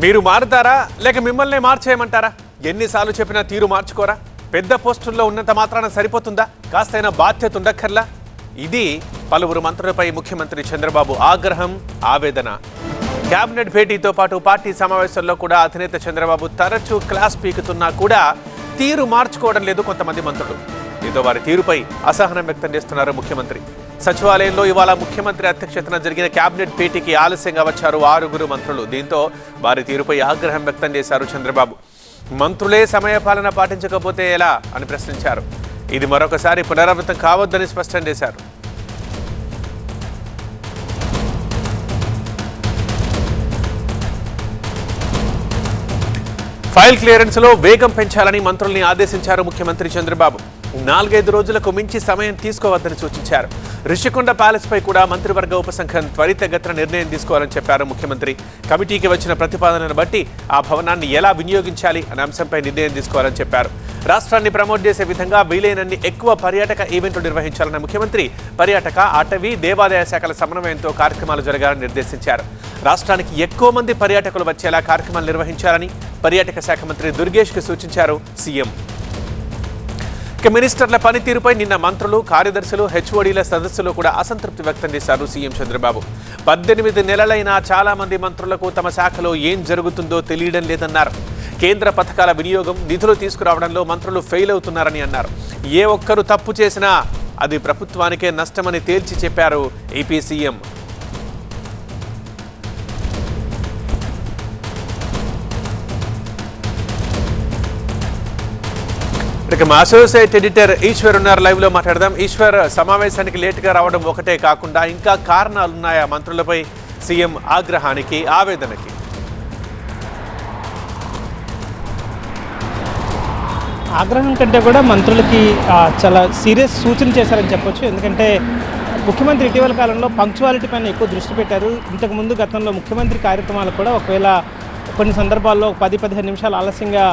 మీరు మారుతారా? లేక మిమ్మల్ని మార్చేయమంటారా? ఎన్నిసార్లు చెప్పినా తీరు మార్చుకోరా? పెద్ద పోస్టుల్లో ఉన్నంత మాత్రాన సరిపోతుందా? కాస్తైనా బాధ్యత ఉండక్కర్లా? ఇది పలువురు మంత్రులపై ముఖ్యమంత్రి చంద్రబాబు ఆగ్రహం ఆవేదన. కేబినెట్ భేటీతో పాటు పార్టీ సమావేశాల్లో కూడా అధినేత చంద్రబాబు తరచూ క్లాస్ పీకుతున్నా కూడా తీరు మార్చుకోవడం లేదు కొంతమంది మంత్రులు. దీంతో వారి తీరుపై అసహనం వ్యక్తం చేస్తున్నారు ముఖ్యమంత్రి? సచివాలయంలో ఇవాళ ముఖ్యమంత్రి అధ్యక్షతన జరిగిన కేబినెట్ భేటీకి ఆలస్యంగా వచ్చారు ఆరుగురు మంత్రులు. దీంతో వారి తీరుపై ఆగ్రహం వ్యక్తం చేశారు చంద్రబాబు. మంత్రులే సమయపాలన పాటించకపోతే ఎలా అని ప్రశ్నించారు. ఇది మరొకసారి పునరావృతం కావద్దని స్పష్టం చేశారు. ఫైల్ క్లియరెన్స్లో వేగం పెంచాలని మంత్రుల్ని ఆదేశించారు ముఖ్యమంత్రి చంద్రబాబు. నాలుగైదు రోజులకు మించి సమయం తీసుకోవద్దని సూచించారు. రిషికొండ ప్యాలెస్ పై కూడా మంత్రివర్గ ఉపసంఘం త్వరితగతిన నిర్ణయం తీసుకోవాలని చెప్పారు ముఖ్యమంత్రి. కమిటీకి వచ్చిన ప్రతిపాదనను బట్టి ఆ భవనాన్ని ఎలా వినియోగించాలి అనే అంశంపై నిర్ణయం తీసుకోవాలని చెప్పారు. రాష్ట్రాన్ని ప్రమోట్ చేసే విధంగా వీలైనన్ని ఎక్కువ పర్యాటక ఈవెంట్లు నిర్వహించాలన్న ముఖ్యమంత్రి పర్యాటక అటవీ దేవాదాయ శాఖల సమన్వయంతో కార్యక్రమాలు జరగాలని నిర్దేశించారు. రాష్ట్రానికి ఎక్కువ మంది పర్యాటకులు వచ్చేలా కార్యక్రమాలు నిర్వహించాలని పర్యాటక శాఖ మంత్రి దుర్గేష్కి సూచించారు సీఎం. ఇక మినిస్టర్ల పనితీరుపై నిన్న మంత్రులు కార్యదర్శులు హెచ్ఓడీల సదస్సులో కూడా అసంతృప్తి వ్యక్తం చేశారు సీఎం చంద్రబాబు. పద్దెనిమిది నెలలైనా చాలా మంది మంత్రులకు తమ శాఖలో ఏం జరుగుతుందో తెలియడం లేదన్నారు. కేంద్ర పథకాల వినియోగం నిధులు తీసుకురావడంలో మంత్రులు ఫెయిల్ అవుతున్నారని అన్నారు. ఏ ఒక్కరు తప్పు చేసినా అది ప్రభుత్వానికే నష్టమని తేల్చి చెప్పారు ఏపీ సీఎం. ఇక మా అసోసియేట్ ఎడిటర్ ఈశ్వర్ ఉన్నారు లైవ్లో మాట్లాడదాం. ఈశ్వర్ సమావేశానికి లేట్గా రావడం ఒకటే కాకుండా ఇంకా కారణాలు ఉన్నాయా మంత్రులపై సీఎం ఆగ్రహానికి ఆవేదనకి? ఆగ్రహం కంటే కూడా మంత్రులకి చాలా సీరియస్ సూచన చేశారని చెప్పొచ్చు. ఎందుకంటే ముఖ్యమంత్రి ఇటీవల కాలంలో పంక్చువాలిటీ పైన ఎక్కువ దృష్టి పెట్టారు. ఇంతకుముందు గతంలో ముఖ్యమంత్రి కార్యక్రమాలు కూడా ఒకవేళ కొన్ని సందర్భాల్లో పది పదిహేను నిమిషాలు ఆలస్యంగా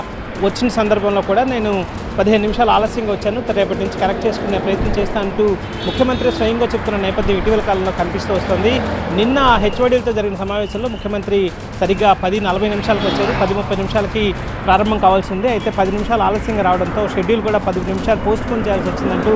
వచ్చిన సందర్భంలో కూడా నేను పదిహేను నిమిషాలు ఆలస్యంగా వచ్చాను. రేపటి నుంచి కరెక్ట్ చేసుకునే ప్రయత్నం చేస్తా అంటూ ముఖ్యమంత్రి స్వయంగా చెప్తున్న నేపథ్యం ఇటీవల కాలంలో కనిపిస్తూ వస్తుంది. నిన్న హెచ్ఓడీలతో జరిగిన సమావేశంలో ముఖ్యమంత్రి సరిగ్గా పది నలభై నిమిషాలకు వచ్చారు. పది ముప్పై నిమిషాలకి ప్రారంభం కావాల్సిందే. అయితే పది నిమిషాలు ఆలస్యంగా రావడంతో షెడ్యూల్ కూడా పది నిమిషాలు పోస్ట్ పోన్ చేయాల్సి వచ్చిందంటూ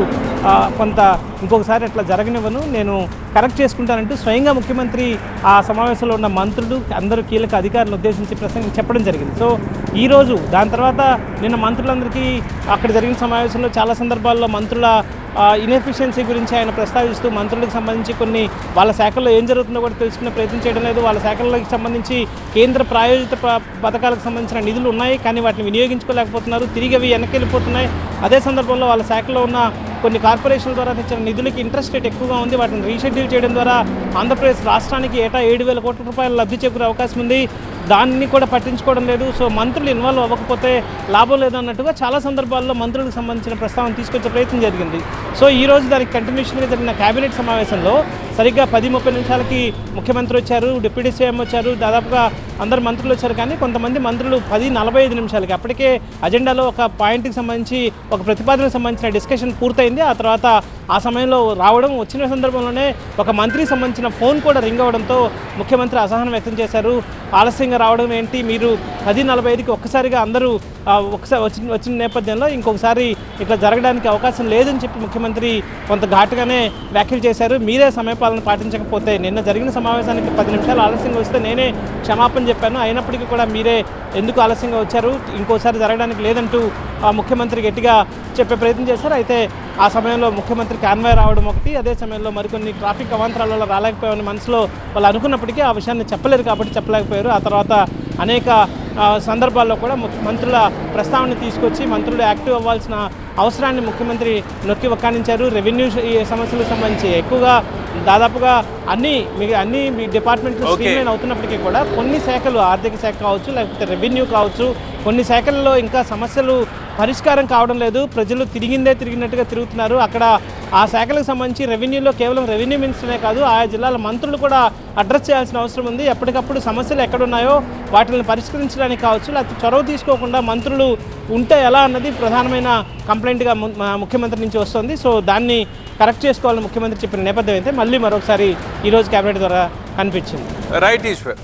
కొంత ఇంకొకసారి అట్లా జరగనివ్వను. నేను కరెక్ట్ చేసుకుంటానంటూ స్వయంగా ముఖ్యమంత్రి ఆ సమావేశంలో ఉన్న మంత్రులు అందరూ కీలక అధికారులను ఉద్దేశించి ప్రసంగం చెప్పడం జరిగింది. సో ఈ రోజు దాని తర్వాత నిన్న మంత్రులందరికీ అక్కడ జరిగిన సమావేశంలో చాలా సందర్భాల్లో మంత్రుల ఇన్ఎఫిషియన్సీ గురించి ఆయన ప్రస్తావిస్తూ మంత్రులకు సంబంధించి కొన్ని వాళ్ళ శాఖల్లో ఏం జరుగుతుందో కూడా తెలుసుకునే ప్రయత్నం చేయడం లేదు. వాళ్ళ శాఖలకు సంబంధించి కేంద్ర ప్రాయోజిత ప- పథకాలకు సంబంధించిన నిధులు ఉన్నాయి. కానీ వాటిని వినియోగించుకోలేకపోతున్నారు. తిరిగి అవి వెనక్కి వెళ్ళిపోతున్నాయి. అదే సందర్భంలో వాళ్ళ శాఖలో ఉన్న కొన్ని కార్పొరేషన్ల ద్వారా తెచ్చిన నిధులకి ఇంట్రెస్ట్ రేట్ ఎక్కువగా ఉంది. వాటిని రీషెడ్యూల్ చేయడం ద్వారా ఆంధ్రప్రదేశ్ రాష్ట్రానికి ఏటా ఏడు వేల కోట్ల రూపాయలు లబ్ధి చేకూరే అవకాశం ఉంది. దాన్ని కూడా పట్టించుకోవడం లేదు. సో మంత్రులు ఇన్వాల్వ్ అవ్వకపోతే లాభం లేదన్నట్టుగా చాలా సందర్భాల్లో మంత్రులకు సంబంధించిన ప్రస్తావన తీసుకొచ్చే ప్రయత్నం జరిగింది. సో ఈ రోజు దానికి కంటిన్యూషన్గా జరిగిన కేబినెట్ సమావేశంలో సరిగ్గా పది ముప్పై నిమిషాలకి ముఖ్యమంత్రి వచ్చారు డిప్యూటీ సీఎం వచ్చారు దాదాపుగా అందరు మంత్రులు వచ్చారు కానీ కొంతమంది మంత్రులు పది నలభై ఐదు నిమిషాలకి. అప్పటికే అజెండాలో ఒక పాయింట్కి సంబంధించి ఒక ప్రతిపాదనకు సంబంధించిన డిస్కషన్ పూర్తయింది. ఆ తర్వాత ఆ సమయంలో రావడం వచ్చిన సందర్భంలోనే ఒక మంత్రికి సంబంధించిన ఫోన్ కూడా రింగ్ అవ్వడంతో ముఖ్యమంత్రి అసహనం వ్యక్తం చేశారు. ఆలస్యంగా రావడం ఏంటి? మీరు పది నలభై ఐదుకి ఒక్కసారిగా అందరూ ఒకసారి వచ్చిన వచ్చిన నేపథ్యంలో ఇంకొకసారి ఇట్లా జరగడానికి అవకాశం లేదని చెప్పి ముఖ్యమంత్రి కొంత ఘాటుగానే వ్యాఖ్యలు చేశారు. మీరే సమయపాలన పాటించకపోతే నిన్న జరిగిన సమావేశానికి పది నిమిషాలు ఆలస్యంగా వస్తే నేనే క్షమాపణ చెప్పాను. అయినప్పటికీ కూడా మీరే ఎందుకు ఆలస్యంగా వచ్చారు? ఇంకోసారి జరగడానికి లేదంటూ ఆ ముఖ్యమంత్రి గట్టిగా చెప్పే ప్రయత్నం చేశారు. అయితే ఆ సమయంలో ముఖ్యమంత్రి కాన్వాయ్ రావడం ఒకటి అదే సమయంలో మరికొన్ని ట్రాఫిక్ అవాంతరాలలో రాలేకపోయామని మనసులో వాళ్ళు అనుకున్నప్పటికీ ఆ విషయాన్ని చెప్పలేరు కాబట్టి చెప్పలేకపోయారు. ఆ తర్వాత అనేక సందర్భాల్లో కూడా మంత్రుల ప్రస్తావన తీసుకొచ్చి మంత్రులు యాక్టివ్ అవ్వాల్సిన అవసరాన్ని ముఖ్యమంత్రి నొక్కి వక్కానించారు. రెవెన్యూ సమస్యలకు సంబంధించి ఎక్కువగా దాదాపుగా అన్ని మీ అన్ని మీ డిపార్ట్మెంట్లు. స్ట్రీమ్లైన్ అవుతున్నప్పటికీ కూడా కొన్ని శాఖలు ఆర్థిక శాఖ కావచ్చు లేకపోతే రెవెన్యూ కావచ్చు కొన్ని శాఖల్లో ఇంకా సమస్యలు పరిష్కారం కావడం లేదు. ప్రజలు తిరిగిందే తిరిగినట్టుగా తిరుగుతున్నారు. అక్కడ ఆ శాఖలకు సంబంధించి రెవెన్యూలో కేవలం రెవెన్యూ మినిస్టర్నే కాదు ఆయా జిల్లాల మంత్రులు కూడా అడ్రస్ చేయాల్సిన అవసరం ఉంది. ఎప్పటికప్పుడు సమస్యలు ఎక్కడున్నాయో వాటిని పరిష్కరించడానికి కావచ్చు లేకపోతే చొరవ తీసుకోకుండా మంత్రులు ఉంటే ఎలా అన్నది ప్రధానమైన కంప్లైంట్గా ముఖ్యమంత్రి నుంచి వస్తుంది. సో దాన్ని కరెక్ట్ చేసుకోవాలని ముఖ్యమంత్రి చెప్పిన నేపథ్యం అయితే మళ్ళీ మరొకసారి ఈరోజు కేబినెట్ ద్వారా కనిపించింది. రైట్ ఈశ్వర్.